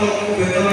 বেতন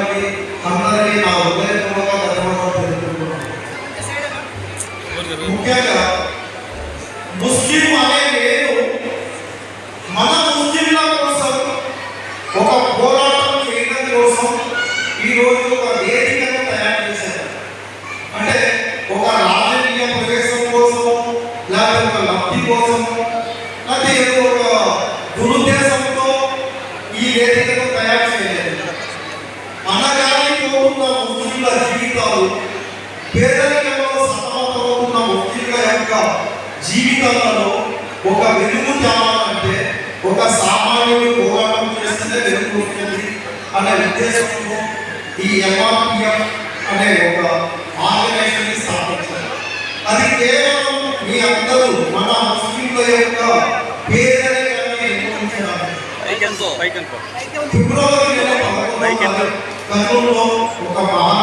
పేదరికంలో సతమతమవుతున్న వకీల యొక్క జీవితంలో ఒక వెలుగు తేవాలంటే ఒక సామాన్యుడు పోరాటం చేస్తే వెలుగు వస్తుంది అనే ఉద్దేశంతో ఈ ఎంఆర్పిఎఫ్ అనే ఒక ఆర్గనైజేషన్ స్థాపించారు. అది కేవలం మీ అందరూ మన ముస్లింల యొక్క పేదరికాన్ని నిర్వహించడానికి ఫిబ్రవరి నెల పదకొండు కర్నూలులో ఒక మహా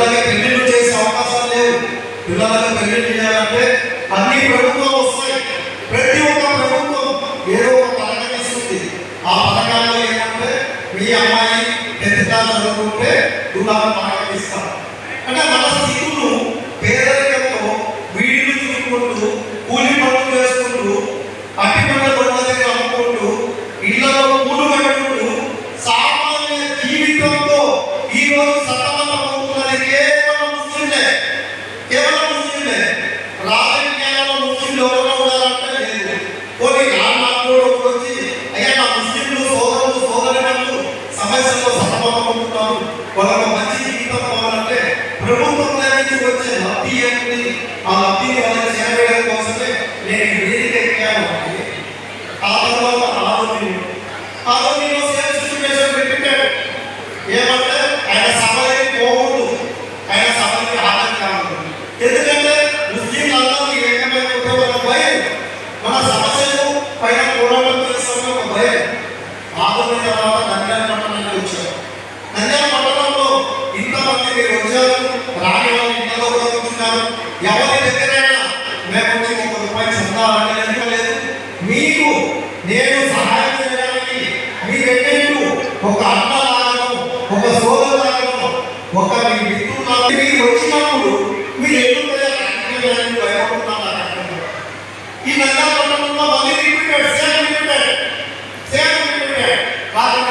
పిల్లలకి పెళ్ళిళ్ళు చేసే అవకాశాలు లేవు. పిల్లలకి పెళ్ళిళ్ళు చేయాలంటే అన్ని ప్రభుత్వాలు వస్తాయి. ప్రతి ఒక్క ప్రభుత్వం ఏదో ఒక పథకం ఇస్తుంది. ఆ పథకాల్లో ఏంటంటే మీ అమ్మాయి ఎంత చదువుకుంటే దుర్గా పథకం ఇస్తారు అంటే మన ಕೇವಲ ಇವೆಲ್ಲ ಬಂದಿದೆ ಸೇಮ್ ಸೇಮ್ ಕಾರಣ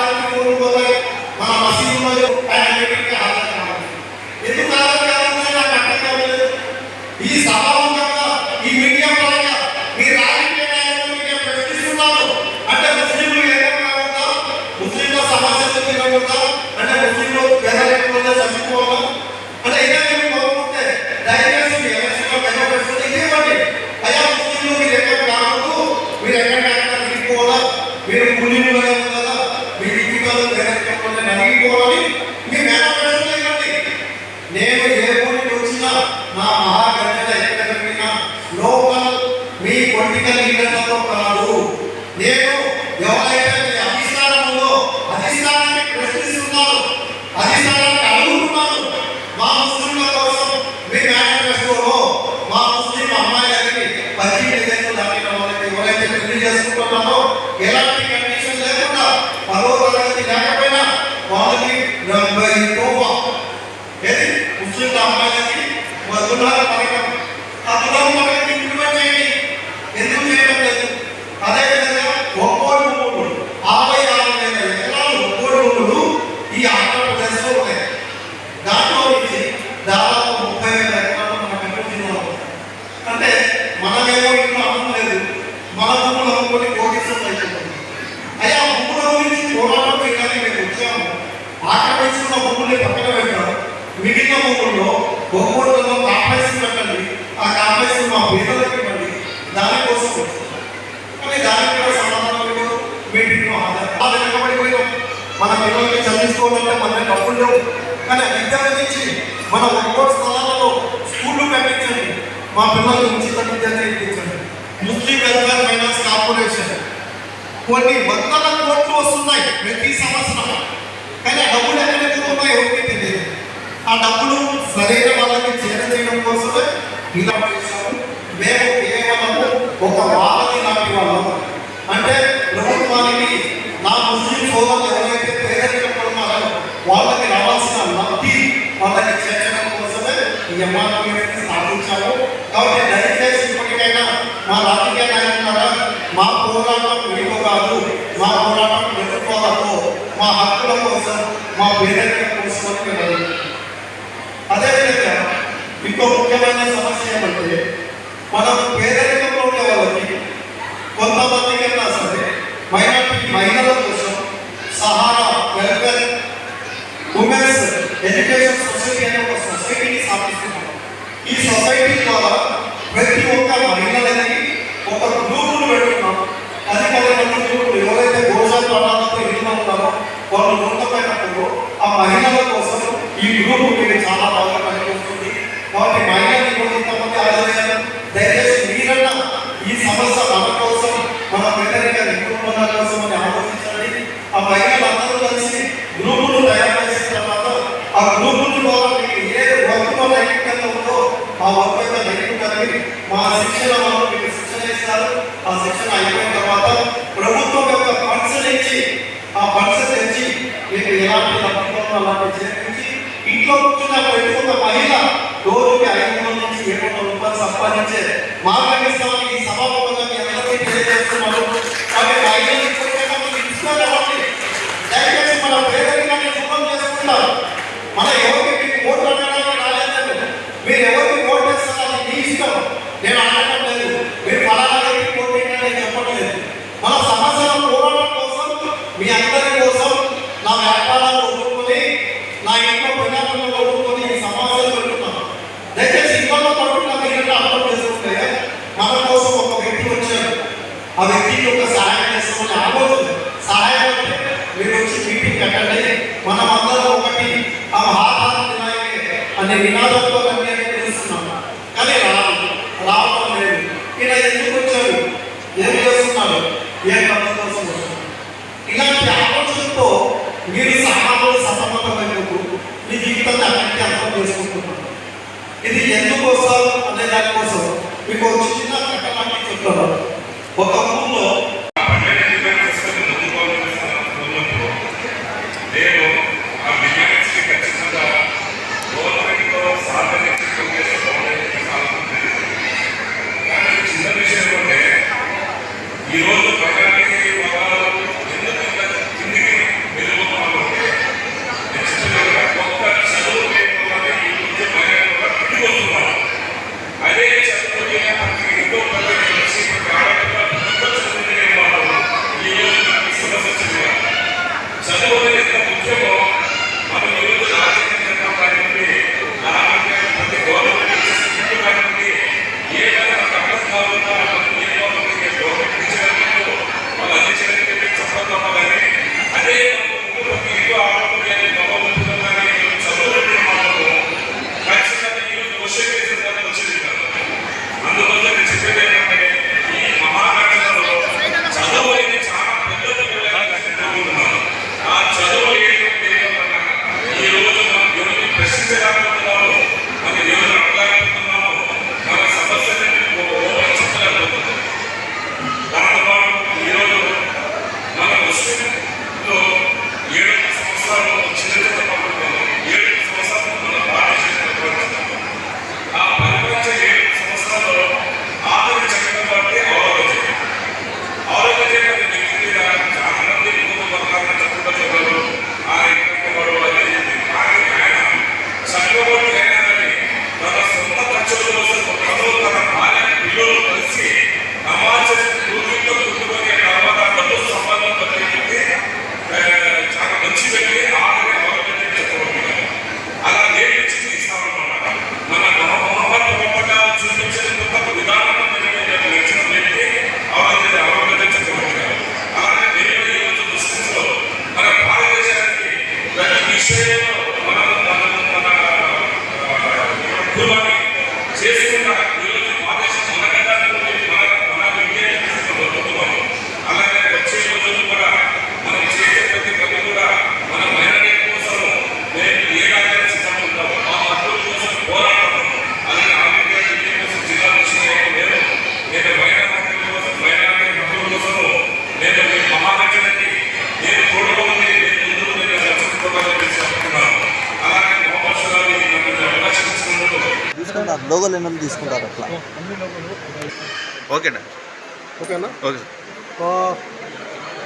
భూముల్ని పక్కన కాంప్లెక్స్ పెట్టండి. ఆ కాంప్లెక్స్ మా పేదలకు ఇవ్వండి. దానికోసం కానీ దానికి కూడా సమాధానం లేదు. మీటింగ్లో హాజరు వెనకబడిపోయాం మన పిల్లలకి చదివించుకోవాలంటే మన డబ్బులు లేవు. కానీ విద్య నుంచి మన ఒక్కొక్క స్థలాలలో స్కూళ్ళు కట్టించండి. మా పిల్లలకు ఉచిత విద్య చేయించండి. Muslim welfare finance corporation. కొన్ని వందల కోట్లు వస్తున్నాయి ప్రతి సంవత్సరం. కానీ డబ్బులు ఎక్కడ పోతున్నాయి ఎవరికి ఆ డబ్బులు సరైన వాళ్ళకి చేర చేయడం కోసమే ఇలా చేశాము మేము కేవలము ఒక వాళ్ళని లాంటి వాళ్ళము అంటే ప్రభుత్వానికి నా ముస్లిం సోదరులు ఎవరైతే పేదరికంలో ఉన్నారో వాళ్ళకి రావాల్సిన లబ్ధి వాళ్ళకి చేర్చడం కోసమే ఈ ఎంఆర్పీఎస్ స్థాపించాము కాబట్టి దయచేసి ఇప్పటికైనా మా రాజకీయ నాయకులారా మా పోరాటం మీకు కాదు మా పోరాటం ఎదుర్కోవాలకు మా హక్కుల కోసం మా పేదరికం కోసం అని మేము అడుగుతున్నాం. అదేవిధంగా ఇంకో ముఖ్యమైన సమస్య ఏమంటే మనం పేదరికంలో ఉండే వాళ్ళకి కొంతమందికి అయినా సరే మైనార్టీ మహిళల కోసం Sahara welfare women's education society అనే ఒక సొసైటీని స్థాపిస్తున్నాం. ఈ సొసైటీ ద్వారా ప్రతి ఒక్క మహిళలకి ఒక గ్రూపును పెడుతున్నాం పది పది మంది గ్రూపులు ఎవరైతే భోజన ప్రాణాలతో ఇల్లు ఉంటారో వాళ్ళు నూతనమైనప్పుడు ఆ మహిళల కోసం ఈ గ్రూపు మీకు చాలా బాగా పనికొస్తుంది కాబట్టి మహిళలు కూడా ఇంతమంది ఆడలేదు దయచేసి మీరన్నా ఈ సమస్య మన కోసం మన పేదరిక నిర్మూలన కోసం అని ఆలోచించండి ఆ మహిళలందరూ కలిసి గ్రూపులు తయారు చేసిన తర్వాత ఆ గ్రూపుల ద్వారా మీకు ఏ వర్క్లో నైపుణ్యత ఉందో ఆ వర్క్ యొక్క నైపుణ్యాన్ని మా శిక్షణ వాళ్ళు మీకు శిక్షణ ఇస్తారు ఆ శిక్షణ అయిపోయిన తర్వాత ప్రభుత్వం యొక్క ఫండ్స్ తెచ్చి ఆ ఫండ్స్ తెచ్చి మీకు ఎలాంటి లబ్ధిలో అలాంటి చేర్పించి ఇంట్లో కూర్చున్న ప్రతి ఒక్క మహిళ రోజుకి ఐదు వందల నుంచి ఏడు వందల రూపాయలు సంపాదించే మార్గం ఇస్తామని ఈ సభాముఖంగా మీ అందరికీ తెలియజేస్తున్నాను. కాబట్టి ఐదు ఇప్పటికైనా మీరు ఇస్తారు కాబట్టి దయచేసి మన పేదరికాన్ని దూరం చేసుకుంటారు మన ఎవరికి మీకు ఓట్లు అడగడానికి రాలేదండి మీరు ఎవరికి ఓటు వేస్తారో అది మీ ఇష్టం నేను అనడం లేదు మీరు ఫలానా వ్యక్తికి ఓటు వేయండి అని చెప్పడం లేదు మన సమస్యల పోరాటం కోసం మీ అందరి కోసం నా వ్యాపారాలు వదులుకొని నా ఇంట్లో ప్రజాపంలో వదులుకొని ఈ సమావేశాలు పెట్టుకున్నాను దయచేసి ఇంట్లో పడుతున్న మీరు అర్థం చేసుకుంటే మన కోసం ఒక వ్యక్తి వచ్చారు ఆ వ్యక్తికి ఒక సహాయం చేస్తామని ఆలోచన సహాయం అంటే మీరు వచ్చి మీటింగ్ కట్టండి మనం అందరం ఒకటి ఆ మహాత్మా వినాయకే అనే నినాదంతో అన్ని అని తెలుస్తున్నాం కానీ రాదు రావడం లేదు ఇలా ఎందుకు వచ్చారు ఏం చేస్తున్నారు ఏ పని కోసం వచ్చారు ఇలాంటి ఆలోచనతో మీరు సమాజంలో సతమతమైనప్పుడు మీ జీవితాన్ని అన్నింటి అర్థం చేసుకుంటున్నారు. ఇది ఎందుకోసం? అనే దానికోసం మీకు ఏమైనా తీసుకుంటారు అట్లా? ఓకేనా? ఓకేనా? ఓకే.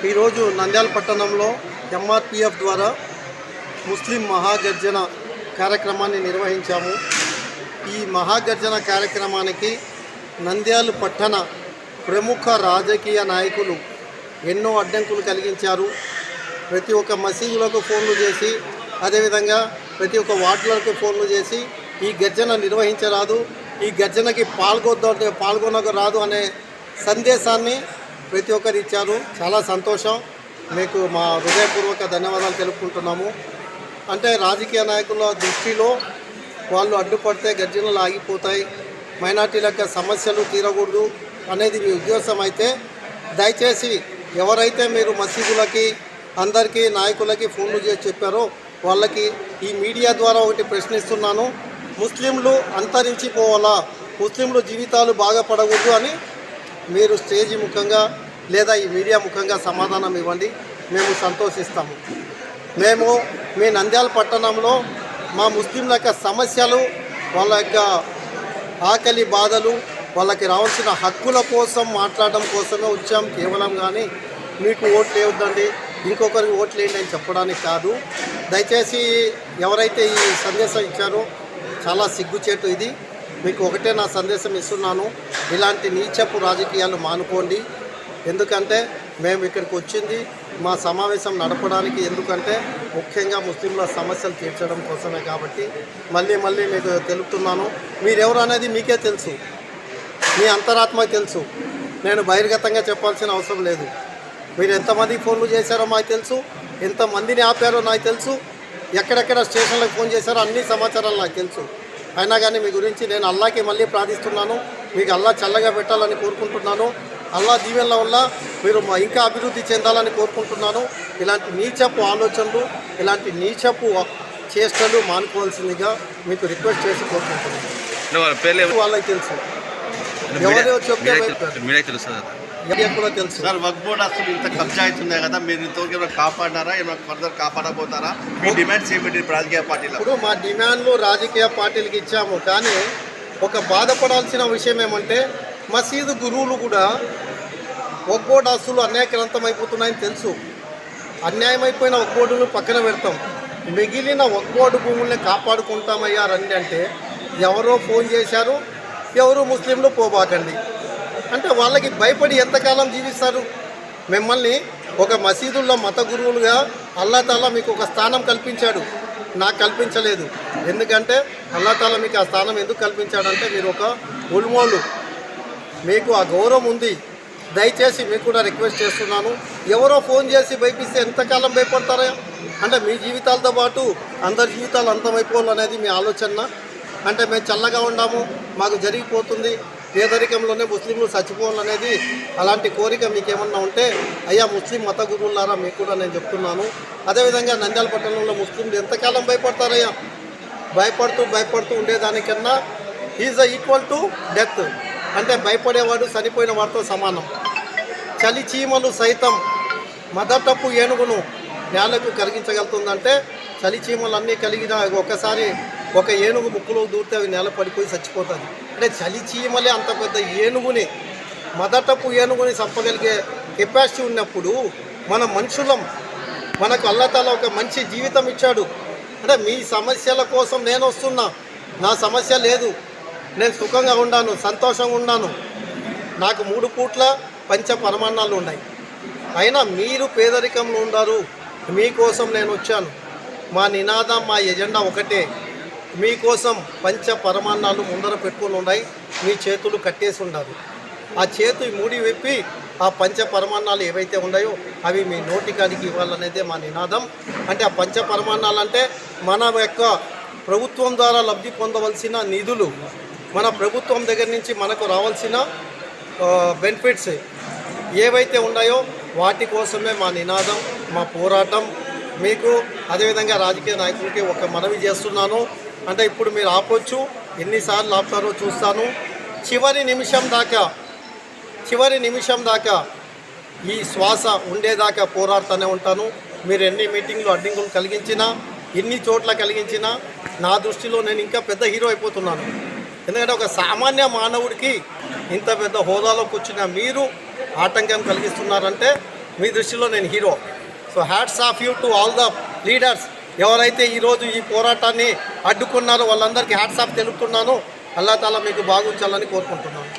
ఈరోజు నంద్యాల పట్టణంలో ఎంఆర్పిఎఫ్ ద్వారా ముస్లిం మహాగర్జన కార్యక్రమాన్ని నిర్వహించాము. ఈ మహాగర్జన కార్యక్రమానికి నంద్యాల పట్టణ ప్రముఖ రాజకీయ నాయకులు ఎన్నో అడ్డంకులు కలిగించారు. ప్రతి ఒక్క మసీదులకు ఫోన్లు చేసి అదేవిధంగా ప్రతి ఒక్క వార్డులకు ఫోన్లు చేసి ఈ గర్జన నిర్వహించరాదు. ఈ గర్జనకి పాల్గొద్ద పాల్గొనక రాదు అనే సందేశాన్ని ప్రతి ఒక్కరు ఇచ్చారు. చాలా సంతోషం. మీకు మా హృదయపూర్వక ధన్యవాదాలు తెలుపుకుంటున్నాము. అంటే రాజకీయ నాయకుల దృష్టిలో వాళ్ళు అడ్డుపడితే గర్జనలు ఆగిపోతాయి. మైనార్టీల యొక్క సమస్యలు తీరకూడదు అనేది మీ ఉద్దేశం అయితే దయచేసి ఎవరైతే మీరు మసీదులకి అందరికీ నాయకులకి ఫోన్లు చేసి చెప్పారో వాళ్ళకి ఈ మీడియా ద్వారా ఒకటి ప్రశ్నిస్తున్నాను. ముస్లింలు అంతరించిపోవాలా? ముస్లింలు జీవితాలు బాగుపడకూడదు అని మీరు స్టేజీ ముఖంగా లేదా ఈ మీడియా ముఖంగా సమాధానం ఇవ్వండి. మేము సంతోషిస్తాము. మేము మీ నంద్యాల పట్టణంలో మా ముస్లింల యొక్క సమస్యలు వాళ్ళ యొక్క ఆకలి బాధలు వాళ్ళకి రావాల్సిన హక్కుల కోసం మాట్లాడడం కోసమే వచ్చాం. కేవలం కానీ మీకు ఓట్లు వేయొద్దండి. ఇంకొకరికి ఓట్లు వేయండి అని చెప్పడానికి కాదు. దయచేసి ఎవరైతే ఈ సందేశం ఇచ్చారో చాలా సిగ్గుచేటు ఇది. మీకు ఒకటే నా సందేశం ఇస్తున్నాను. ఇలాంటి నీచపు రాజకీయాలు మానుకోండి. ఎందుకంటే మేము ఇక్కడికి వచ్చింది మా సమావేశం నడపడానికి ఎందుకంటే ముఖ్యంగా ముస్లింల సమస్యలు తీర్చడం కోసమే కాబట్టి మళ్ళీ మళ్ళీ మీకు తెలుపుతున్నాను. మీరెవరు అనేది మీకే తెలుసు. మీ అంతరాత్మ తెలుసు. నేను బహిర్గతంగా చెప్పాల్సిన అవసరం లేదు. మీరు ఎంతమందికి ఫోన్లు చేశారో మాకు తెలుసు. ఎంతమందిని ఆపారో నాకు తెలుసు. ఎక్కడెక్కడ స్టేషన్లకు ఫోన్ చేశారో అన్ని సమాచారాలు నాకు తెలుసు. అయినా కానీ మీ గురించి నేను అల్లాకి మళ్ళీ ప్రార్థిస్తున్నాను. మీకు అల్లా చల్లగా పెట్టాలని కోరుకుంటున్నాను. అల్లా దీవెనల వల్ల మీరు ఇంకా అభివృద్ధి చెందాలని కోరుకుంటున్నాను. ఇలాంటి నీచపు ఆలోచనలు ఇలాంటి నీచపు చేష్టలు మానుకోవాల్సిందిగా మీకు రిక్వెస్ట్ చేసి కోరుకుంటున్నాను. వాళ్ళకి తెలుసు. ఎవరో చెప్తే. తెలుసు- సార్ బోర్డ్ అసలు ఇంత కబ్జా అవుతున్నాయి కదా మీరు ఇంతవరకు ఏమైనా కాపాడినారా? ఏమైనా ఫర్దర్ కాపాడబోతారా? మీ డిమాండ్స్ ఏమిటి రాజకీయ పార్టీలో? ఇప్పుడు మా డిమాండ్లు రాజకీయ పార్టీలకు ఇచ్చాము కానీ ఒక బాధపడాల్సిన విషయం ఏమంటే మసీదు గురువులు కూడా ఒక్కోటి ఆస్తులు అన్యాయక్రాంతమైపోతున్నాయని తెలుసు. అన్యాయమైపోయిన ఒక్కోడును పక్కన పెడతాం. మిగిలిన ఒక్కోడు భూముల్ని కాపాడుకుంటామయ్యా రండి అంటే ఎవరో ఫోన్ చేశారు ఎవరు ముస్లింలు పోబాకండి. అంటే వాళ్ళకి భయపడి ఎంతకాలం జీవిస్తారు? మిమ్మల్ని ఒక మసీదుల్లో మత గురువులుగా అల్లాతాలా మీకు ఒక స్థానం కల్పించాడు. నాకు కల్పించలేదు. ఎందుకంటే అల్లాతాలా మీకు ఆ స్థానం ఎందుకు కల్పించాడంటే మీరు ఒక ఉల్మోలు. మీకు ఆ గౌరవం ఉంది. దయచేసి మీకు కూడా రిక్వెస్ట్ చేస్తున్నాను. ఎవరో ఫోన్ చేసి భయపిస్తే ఎంతకాలం భయపడతారా? అంటే మీ జీవితాలతో పాటు అందరి జీవితాలు అంతమైపోవాలనేది మీ ఆలోచన. అంటే మేము చల్లగా ఉండాము మాకు జరిగిపోతుంది. పేదరికంలోనే ముస్లింలు చచ్చిపోవాలనేది అలాంటి కోరిక మీకేమన్నా ఉంటే అయ్యా ముస్లిం మత గురువులారా మీకు కూడా నేను చెప్తున్నాను. అదేవిధంగా నంద్యాల పట్టణంలో ముస్లింలు ఎంతకాలం భయపడతారయ్యా? భయపడుతూ భయపడుతూ ఉండేదానికన్నా ఈజ్ ఈక్వల్ టు డెత్ అంటే భయపడేవాడు చనిపోయిన వాడితో సమానం. చలి చీమలు సైతం మదటప్పు ఏనుగును నేలకు కరిగించగలుగుతుందంటే చలి చీమలు అన్నీ కలిగిన ఒకసారి ఒక ఏనుగు ముక్కులో దూరితే అవి నేల పడిపోయి చచ్చిపోతుంది. అంటే చలి చీమలే అంత పెద్ద ఏనుగుని మదటపు ఏనుగుని చంపగలిగే కెపాసిటీ ఉన్నప్పుడు మన మనుషులం మనకు అల్లతల ఒక మంచి జీవితం ఇచ్చాడు. అంటే మీ సమస్యల కోసం నేను వస్తున్నా. నా సమస్య లేదు. నేను సుఖంగా ఉన్నాను సంతోషంగా ఉన్నాను. నాకు మూడు పూట్ల పంచ పరమాణాలు ఉన్నాయి. అయినా మీరు పేదరికంలో ఉన్నారు మీకోసం నేను వచ్చాను. మా నినాదం మా ఎజెండా ఒకటే. మీకోసం పంచ పరమాన్నాలు ముందర పెట్టుకొని ఉన్నాయి మీ చేతులు కట్టేసి ఉన్నారు ఆ చేతు మూడి విప్పి ఆ పంచ పరమాన్నాలు ఏవైతే ఉన్నాయో అవి మీ నోటికాడికి ఇవ్వాలనేదే మా నినాదం. అంటే ఆ పంచ పరమాన్నాలు అంటే మన యొక్క ప్రభుత్వం ద్వారా లబ్ధి పొందవలసిన నిధులు మన ప్రభుత్వం దగ్గర నుంచి మనకు రావాల్సిన బెనిఫిట్స్ ఏవైతే ఉన్నాయో వాటి కోసమే మా నినాదం మా పోరాటం మీకు అదేవిధంగా రాజకీయ నాయకులకి ఒక మనవి చేస్తున్నాను. అంటే ఇప్పుడు మీరు ఆపొచ్చు ఎన్నిసార్లు ఆపుతారో చూస్తాను. చివరి నిమిషం దాకా చివరి నిమిషం దాకా ఈ శ్వాస ఉండేదాకా పోరాడుతూనే ఉంటాను. మీరు ఎన్ని మీటింగ్లు అడ్డింగులు కలిగించినా ఎన్ని చోట్ల కలిగించినా నా దృష్టిలో నేను ఇంకా పెద్ద హీరో అయిపోతున్నాను. ఎందుకంటే ఒక సామాన్య మానవుడికి ఇంత పెద్ద హోదాలో కూర్చున్న మీరు ఆటంకం కలిగిస్తున్నారంటే మీ దృష్టిలో నేను hero. So hats off you to all the leaders ఎవరైతే ఈరోజు ఈ పోరాటాన్ని అడ్డుకున్నారో వాళ్ళందరికీ హ్యాట్స్ ఆఫ్ తెలుపుతున్నాను. అల్లా తాలా మీకు బాగుంచాలని కోరుకుంటున్నాను.